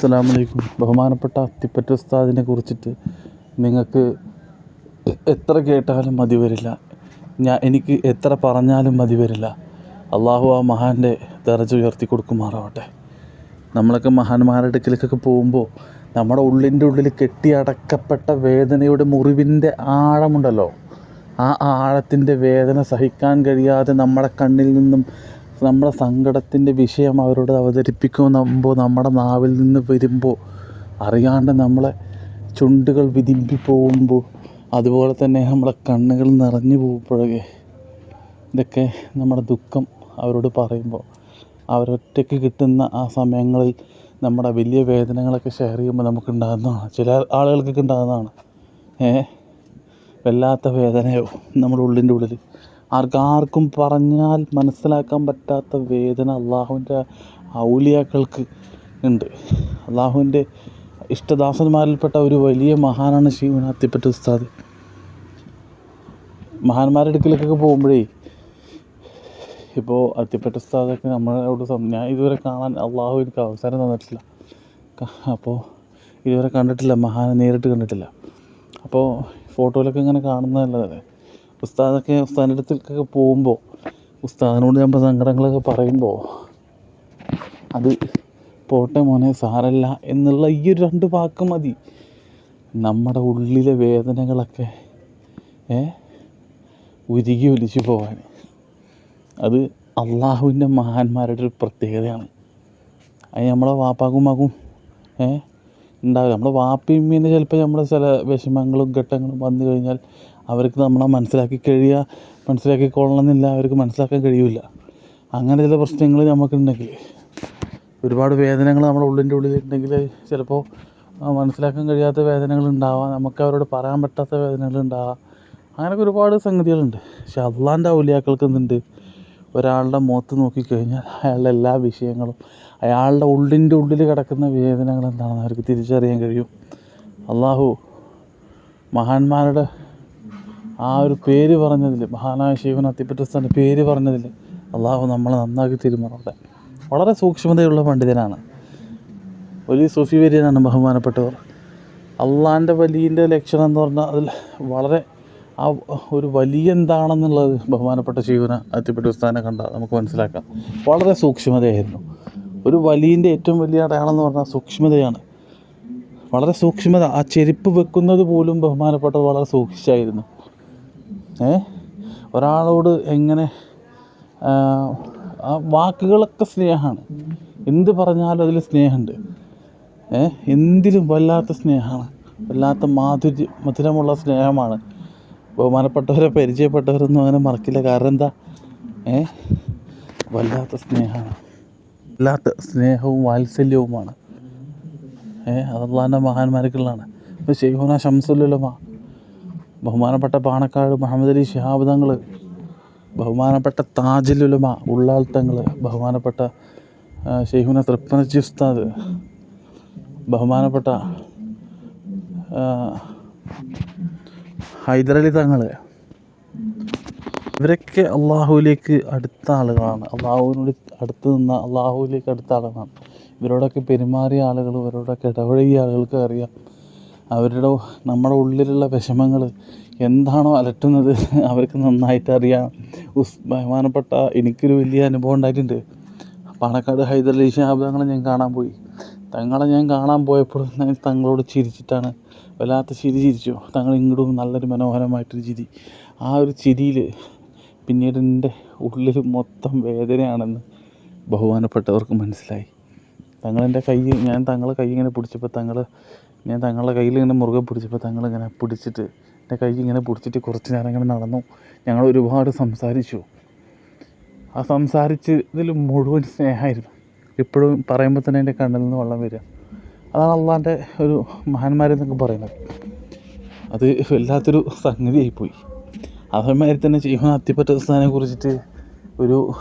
അസ്സലാമു അലൈക്കും ബഹുമാനപ്പെട്ട അത്തിപ്പറ്റ ഉസ്താദിനെ കുറിച്ചിട്ട് നിങ്ങൾക്ക് എത്ര കേട്ടാലും മതി വരില്ല. ഞാൻ എനിക്ക് എത്ര പറഞ്ഞാലും മതി വരില്ല. അള്ളാഹു ആ മഹാന്റെ ദർജ ഉയർത്തി കൊടുക്കുമാറാവട്ടെ. നമ്മളൊക്കെ മഹാന്മാരുടെ അടുക്കലേക്കൊക്കെ പോകുമ്പോൾ നമ്മുടെ ഉള്ളിന്റെ ഉള്ളിൽ കെട്ടിയടക്കപ്പെട്ട വേദനയുടെ മുറിവിന്റെ ആഴമുണ്ടല്ലോ. ആ ആഴത്തിന്റെ വേദന സഹിക്കാൻ കഴിയാതെ നമ്മുടെ കണ്ണിൽ നിന്നും നമ്മുടെ സങ്കടത്തിന്റെ വിഷയം അവരോട് അവതരിപ്പിക്കുമ്പോൾ നമ്മുടെ നാവിൽ നിന്ന് വരുമ്പോൾ അറിയാണ്ട് നമ്മളെ ചുണ്ടുകൾ വിതുമ്പി പോകുമ്പോൾ അതുപോലെ തന്നെ നമ്മുടെ കണ്ണുകൾ നിറഞ്ഞു പോകുമ്പോഴൊക്കെ ഇതൊക്കെ നമ്മുടെ ദുഃഖം അവരോട് പറയുമ്പോൾ അവരൊറ്റയ്ക്ക് കിട്ടുന്ന ആ സമയങ്ങളിൽ നമ്മുടെ വലിയ വേദനകളൊക്കെ ഷെയർ ചെയ്യുമ്പോൾ നമുക്കുണ്ടാകുന്നതാണ്. ചില ആളുകൾക്കൊക്കെ ഉണ്ടാകുന്നതാണ്. ഏ? വല്ലാത്ത വേദനയോ നമ്മുടെ ഉള്ളിന്റെ ഉള്ളിൽ. ആർക്കും ആർക്കും പറഞ്ഞാൽ മനസ്സിലാക്കാൻ പറ്റാത്ത വേദന അള്ളാഹുവിന്റെ ഔലിയാക്കൾക്ക് ഉണ്ട്. അള്ളാഹുവിന്റെ ഇഷ്ടദാസന്മാരിൽപ്പെട്ട ഒരു വലിയ മഹാനാണ് ശിവൻ അത്തിപ്പറ്റ ഉസ്താദ്. മഹാന്മാരുടെ അടുക്കലേക്കൊക്കെ പോകുമ്പോഴേ ഇപ്പോൾ അത്തിപ്പറ്റ ഉസ്താദൊക്കെ നമ്മളോട് ഞാൻ ഇതുവരെ കാണാൻ അള്ളാഹു എനിക്ക് അവസരം തന്നിട്ടില്ല. അപ്പോൾ ഇതുവരെ കണ്ടിട്ടില്ല മഹാനെ നേരിട്ട് കണ്ടിട്ടില്ല. അപ്പോൾ ഫോട്ടോയിലൊക്കെ ഇങ്ങനെ കാണുന്നതല്ലാതെ ഉസ്താദൊക്കെ ഉസ്താദിന്റെ അടുത്തേക്കൊക്കെ പോകുമ്പോൾ ഉസ്താദിനോട് ഇപ്പോൾ സങ്കടങ്ങളൊക്കെ പറയുമ്പോൾ അത് പോട്ടെ മോനെ സാരല്ല എന്നുള്ള ഈ ഒരു രണ്ട് വാക്ക് മതി. നമ്മുടെ ഉള്ളിലെ വേദനകളൊക്കെ ഏ ഉരുകി ഒലിച്ചു പോകാൻ അത് അള്ളാഹുവിന്റെ മഹാന്മാരുടെ ഒരു പ്രത്യേകതയാണ്. അത് നമ്മളെ വാപ്പാക്കും മകും ഏ ഉണ്ടാവില്ല. നമ്മുടെ വാപ്പയും മീനെ ചിലപ്പോൾ നമ്മുടെ ചില വിഷമങ്ങളും ഘട്ടങ്ങളും വന്നു കഴിഞ്ഞാൽ അവർക്ക് നമ്മളെ മനസ്സിലാക്കി കഴിയുക മനസ്സിലാക്കിക്കൊള്ളണമെന്നില്ല അവർക്ക് മനസ്സിലാക്കാൻ കഴിയില്ല അങ്ങനെ ചില പ്രശ്നങ്ങൾ നമുക്കുണ്ടെങ്കിൽ ഒരുപാട് വേദനകൾ നമ്മുടെ ഉള്ളിന്റെ ഉള്ളിലുണ്ടെങ്കിൽ ചിലപ്പോൾ മനസ്സിലാക്കാൻ കഴിയാത്ത വേദനകൾ ഉണ്ടാവാം നമുക്ക് അവരോട് പറയാൻ പറ്റാത്ത വേദനകൾ ഉണ്ടാവാം. അങ്ങനെയൊക്കെ ഒരുപാട് സംഗതികളുണ്ട്. പക്ഷെ അള്ളാന്റെ ഔലിയാക്കൾക്ക് എന്തുണ്ട്? ഒരാളുടെ മുഖത്ത് നോക്കിക്കഴിഞ്ഞാൽ അയാളുടെ എല്ലാ വിഷയങ്ങളും അയാളുടെ ഉള്ളിന്റെ ഉള്ളിൽ കിടക്കുന്ന വേദനകൾ എന്താണെന്ന് അവർക്ക് തിരിച്ചറിയാൻ കഴിയും. അള്ളാഹു മഹാന്മാരുടെ ആ ഒരു പേര് പറഞ്ഞതിൽ മഹാനായ ശിവൻ അത്തിപ്പറ്റസ്ഥാന്റെ പേര് പറഞ്ഞതിൽ അള്ളാഹു നമ്മളെ നന്നാക്കി തിരുമാറട്ടെ. വളരെ സൂക്ഷ്മതയുള്ള പണ്ഡിതനാണ്. വലിയ സൂഫി വര്യനാണ് ബഹുമാനപ്പെട്ടവർ. അള്ളാന്റെ വലിയന്റെ ലക്ഷണം എന്ന് പറഞ്ഞാൽ അതിൽ വളരെ ആ ഒരു വലിയ എന്താണെന്നുള്ളത് ബഹുമാനപ്പെട്ട ശിവന അത്തിപ്പറ്റ ഉസ്താനെ കണ്ടാൽ നമുക്ക് മനസ്സിലാക്കാം. വളരെ സൂക്ഷ്മതയായിരുന്നു. ഒരു വലിയന്റെ ഏറ്റവും വലിയ അടയാളം എന്ന് പറഞ്ഞാൽ സൂക്ഷ്മതയാണ്. വളരെ സൂക്ഷ്മത ആ ചെരുപ്പ് വെക്കുന്നത് പോലും ബഹുമാനപ്പെട്ടത് വളരെ സൂക്ഷിച്ചായിരുന്നു. ഒരാളോട് എങ്ങനെ ആ, വാക്കുകളൊക്കെ സ്നേഹമാണ്. എന്ത് പറഞ്ഞാലും അതിൽ സ്നേഹമുണ്ട്. എന്തിലും വല്ലാത്ത സ്നേഹമാണ്. വല്ലാത്ത മാധുര്യ മധുരമുള്ള സ്നേഹമാണ്. ബഹുമാനപ്പെട്ടവരെ പരിചയപ്പെട്ടവരൊന്നും അങ്ങനെ മറക്കില്ല. കാരണം എന്താ? ഏ? വല്ലാത്ത സ്നേഹമാണ്. വല്ലാത്ത സ്നേഹവും വാത്സല്യവുമാണ്. ഏ? അതല്ലാന്റെ മഹാന്മാർക്കുള്ളതാണ്. ഇപ്പോൾ ഷെയ്ഖുന ഷംസുലുലമ ബഹുമാനപ്പെട്ട പാണക്കാട് മുഹമ്മദ് അലി ശിഹാബ് തങ്ങൾ ബഹുമാനപ്പെട്ട താജുലുലമ ഉള്ളാൾ തങ്ങൾ ബഹുമാനപ്പെട്ട ഷെയ്ഹുന തൃപ്പനച്ചി ഉസ്താദ് ബഹുമാനപ്പെട്ട ഹൈദരലി തങ്ങൾ ഇവരൊക്കെ അള്ളാഹുവിലേക്ക് അടുത്ത ആളുകളാണ്. അള്ളാഹുവിനോട് അടുത്ത് നിന്ന അള്ളാഹുവിലേക്ക് അടുത്ത ആളുകളാണ്. ഇവരോടൊക്കെ പെരുമാറിയ ആളുകൾ ഇവരോടൊക്കെ ഇടപഴകിയ ആളുകൾക്ക് അറിയാം. അവരുടെ നമ്മുടെ ഉള്ളിലുള്ള വിഷമങ്ങൾ എന്താണോ അലട്ടുന്നത് അവർക്ക് നന്നായിട്ട് അറിയാം ഉസ് ബഹുമാനപ്പെട്ട എനിക്കൊരു വലിയ അനുഭവം ഉണ്ടായിട്ടുണ്ട്. പാണക്കാട് ഹൈദരലി ശിഹാബ് ഞാൻ കാണാൻ പോയി. തങ്ങളെ ഞാൻ കാണാൻ പോയപ്പോൾ ഞാൻ തങ്ങളോട് ചിരിച്ചിട്ടാണ്. വല്ലാത്ത ചിരി ചിരിച്ചു. തങ്ങൾ ഇങ്ങോട്ടും നല്ലൊരു മനോഹരമായിട്ടൊരു ചിരി. ആ ഒരു ചിരിയിൽ പിന്നീട് എന്റെ ഉള്ളിൽ മൊത്തം വേദനയാണെന്ന് ബഹുമാനപ്പെട്ടവർക്ക് മനസ്സിലായി. തങ്ങളെന്റെ കൈ ഞാൻ തങ്ങളെ കൈ ഇങ്ങനെ പിടിച്ചപ്പോൾ തങ്ങൾ ഞാൻ തങ്ങളുടെ കയ്യിൽ ഇങ്ങനെ മുറുകെ പിടിച്ചപ്പോൾ തങ്ങളിങ്ങനെ പിടിച്ചിട്ട് എന്റെ കൈ ഇങ്ങനെ പിടിച്ചിട്ട് കുറച്ച് നേരം ഇങ്ങനെ നടന്നു. ഞങ്ങൾ ഒരുപാട് സംസാരിച്ചു. ആ സംസാരിച്ചതിൽ മുഴുവൻ സ്നേഹമായിരുന്നു. ഇപ്പോഴും പറയുമ്പോൾ തന്നെ എന്റെ കണ്ണിൽ നിന്ന് വെള്ളം വരിക. അതാണ് അള്ളാന്റെ ഒരു മഹാന്മാരെന്നൊക്കെ പറയുന്നത്. അത് വല്ലാത്തൊരു സംഗതിയായിപ്പോയി. അതേമാതിരി തന്നെ ചെയ്യുന്ന അത്തിപ്പറ്റ സ്ഥാനെ കുറിച്ചിട്ട് ഒരു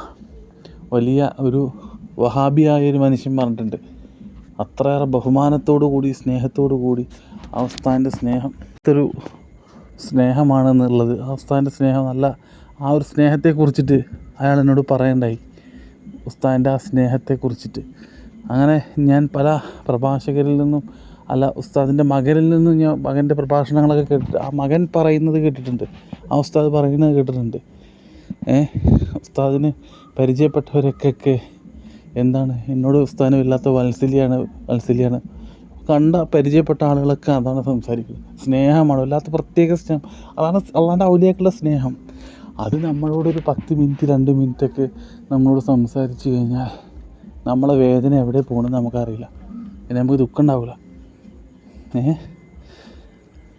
വലിയ ഒരു വഹാബിയായ ഒരു മനുഷ്യൻ പറഞ്ഞിട്ടുണ്ട്. അത്രയേറെ ബഹുമാനത്തോടു കൂടി സ്നേഹത്തോടു കൂടി ഉസ്താദിന്റെ സ്നേഹം. ഒരു സ്നേഹമാണെന്നുള്ളത് ഉസ്താദിന്റെ സ്നേഹം നല്ല ആ ഒരു സ്നേഹത്തെ കുറിച്ചിട്ട് അയാൾ എന്നോട് പറയണ്ടായി. ഉസ്താദിന്റെ ആ സ്നേഹത്തെ കുറിച്ചിട്ട് അങ്ങനെ ഞാൻ പല പ്രഭാഷകരിൽ നിന്നും അല്ല ഉസ്താദിന്റെ മകനിൽ നിന്നും ഞാൻ മകന്റെ പ്രഭാഷണങ്ങളൊക്കെ കേട്ടിട്ട് ആ മകൻ പറയുന്നത് കേട്ടിട്ടുണ്ട് ആ ഉസ്താദ് പറയുന്നത് കേട്ടിട്ടുണ്ട്. ഏ ഉസ്താദിന് പരിചയപ്പെട്ടവരൊക്കെ എന്താണ്? എന്നോട് സ്ഥാനമില്ലാത്ത വത്സല്യാണ് വാത്സല്യമാണ് കണ്ട പരിചയപ്പെട്ട ആളുകളൊക്കെ അതാണ് സംസാരിക്കുന്നത്. സ്നേഹമാണ് വല്ലാത്ത പ്രത്യേക സ്നേഹം. അതാണ് അള്ളാന്റെ ഔലിയാക്കുള്ള സ്നേഹം. അത് നമ്മളോടൊരു പത്ത് മിനിറ്റ് രണ്ട് മിനിറ്റൊക്കെ നമ്മളോട് സംസാരിച്ച് കഴിഞ്ഞാൽ നമ്മളെ വേദന എവിടെ പോകണമെന്ന് നമുക്കറിയില്ല. പിന്നെ നമുക്ക് ദുഃഖം ഉണ്ടാവില്ല. ഏ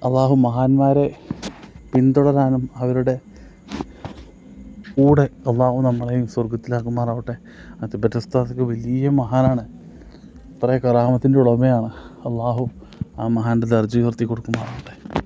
അള്ളാഹു മഹാന്മാരെ പിന്തുടരാനും അവരുടെ കൂടെ അള്ളാഹു നമ്മളെയും സ്വർഗത്തിലാക്കുമാറാവട്ടെ അതിപ്പറ്റ ഉസ്താദൊക്കെ വലിയ മഹാനാണ്. കുറേ കറാമത്തിന്റെ ഉടമയാണ്. അള്ളാഹു ആ മഹാന്റെ ദർജ ഉയർത്തി കൊടുക്കുമാറാവട്ടെ.